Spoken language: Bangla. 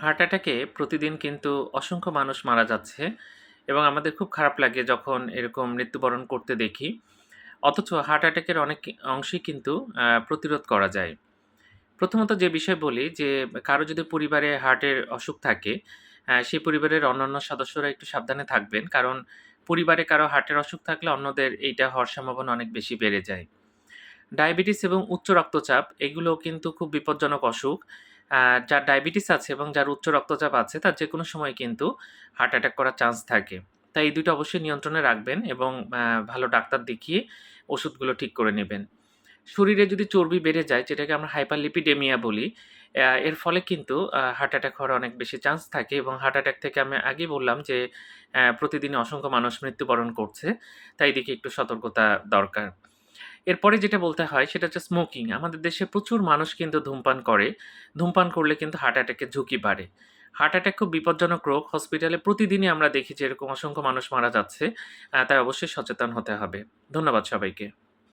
হার্ট অ্যাটাকে প্রতিদিন কিন্তু অসংখ্য মানুষ মারা যাচ্ছে এবং আমাদের খুব খারাপ লাগে যখন এরকম মৃত্যুবরণ করতে দেখি। অথচ হার্ট অ্যাটাকের অনেক অংশই কিন্তু প্রতিরোধ করা যায়। প্রথমত যে বিষয় বলি যে, কারও যদি পরিবারে হার্টের অসুখ থাকে সেই পরিবারের অন্যান্য সদস্যরা একটু সাবধানে থাকবেন। কারণ পরিবারে কারও হার্টের অসুখ থাকলে অন্যদের এইটা হওয়ার সম্ভাবনা অনেক বেশি বেড়ে যায়। ডায়াবেটিস এবং উচ্চ রক্তচাপ এগুলো কিন্তু খুব বিপজ্জনক অসুখ। যার ডায়াবেটিস আছে এবং যার উচ্চ রক্তচাপ আছে, তার যে কোনো সময় কিন্তু হার্ট অ্যাটাক করার চান্স থাকে। তাই এই দুটো অবশ্যই নিয়ন্ত্রণে রাখবেন এবং ভালো ডাক্তার দেখিয়ে ওষুধগুলো ঠিক করে নেবেন। শরীরে যদি চর্বি বেড়ে যায়, যেটাকে আমরা হাইপারলিপিডেমিয়া বলি এর ফলে কিন্তু হার্ট অ্যাটাক হওয়ার অনেক বেশি চান্স থাকে এবং হার্ট অ্যাটাক থেকে আমি আগেই বললাম যে প্রতিদিন অসংখ্য মানুষ মৃত্যুবরণ করছে। তাই দিকে একটু সতর্কতা দরকার। এরপরে যেটা বলতে হয়, সেটা হচ্ছে স্মোকিং আমাদের দেশে প্রচুর মানুষ কিন্তু ধূমপান করে। ধূমপান করলে কিন্তু হার্ট অ্যাটাকের ঝুঁকি বাড়ে। হার্ট অ্যাটাক খুব বিপজ্জনক রোগ। হসপিটালে প্রতিদিনই আমরা দেখি যে এরকম অসংখ্য মানুষ মারা যাচ্ছে। তাই অবশ্যই সচেতন হতে হবে। ধন্যবাদ সবাইকে।